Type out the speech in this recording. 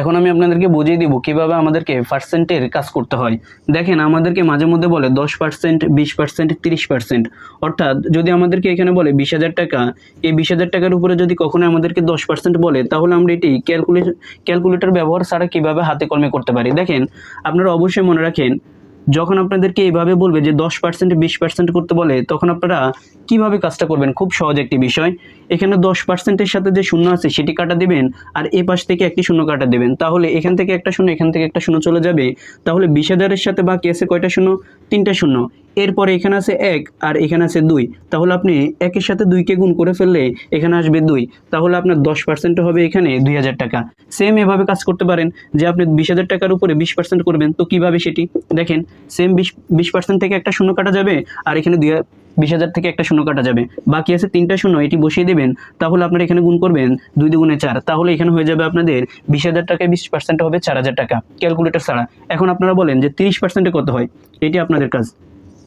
এখন আমি আপনাদেরকে বুঝিয়ে দিব কীভাবে আমাদেরকে পার্সেন্টের কাজ করতে হয়। দেখেন, আমাদেরকে মাঝে মধ্যে বলে দশ পার্সেন্ট বিশ পার্সেন্ট তিরিশ পার্সেন্ট অর্থাৎ যদি আমাদেরকে এখানে বলে বিশ হাজার টাকা, এই বিশ হাজার টাকার উপরে যদি কখনো আমাদেরকে দশ পার্সেন্ট বলে, তাহলে আমরা এটি ক্যালকুলেশন ক্যালকুলেটর ব্যবহার ছাড়া কীভাবে হাতে কলমে করতে পারি? দেখেন, আপনারা অবশ্যই মনে রাখেন যখন আপনাদেরকে এইভাবে বলবে যে দশ পার্সেন্ট বিশ পার্সেন্ট করতে বলে, তখন আপনারা কীভাবে কাজটা করবেন? খুব সহজ একটি বিষয়। এখানে দশ পার্সেন্টের সাথে যে শূন্য আছে, সেটি কাটা দেবেন আর এ পাশ থেকে একটি শূন্য কাটা দেবেন। তাহলে এখান থেকে একটা শূন্য, এখান থেকে একটা শূন্য চলে যাবে। তাহলে বিশ হাজারের সাথে বাকি আছে কয়টা শূন্য? তিনটা শূন্য। এরপরে এখানে আছে এক আর এখানে আছে দুই। তাহলে আপনি একের সাথে দুইকে গুণ করে ফেললে এখানে আসবে দুই। তাহলে আপনার দশ পার্সেন্ট হবে এখানে দুই হাজার টাকা। সেম এভাবে কাজ করতে পারেন। যে আপনি বিশ হাজার টাকার উপরে বিশ পার্সেন্ট করবেন, তো কীভাবে সেটি? দেখেন সেম বিশ বিশ থেকে একটা শূন্য কাটা যাবে আর এখানে দুই, বিশ থেকে একটা শূন্য কাটা যাবে। বাকি আছে তিনটা শূন্য, এটি বসিয়ে দেবেন, তাহলে আপনারা এখানে গুণ করবেন দুই দুগুণে চার। তাহলে এখানে হয়ে যাবে আপনাদের বিশ হাজার টাকায় বিশ পার্সেন্ট হবে চার হাজার টাকা ক্যালকুলেটর ছাড়া। এখন আপনারা বলেন যে তিরিশ পার্সেন্টে কত হয়? এটি আপনাদের কাজ।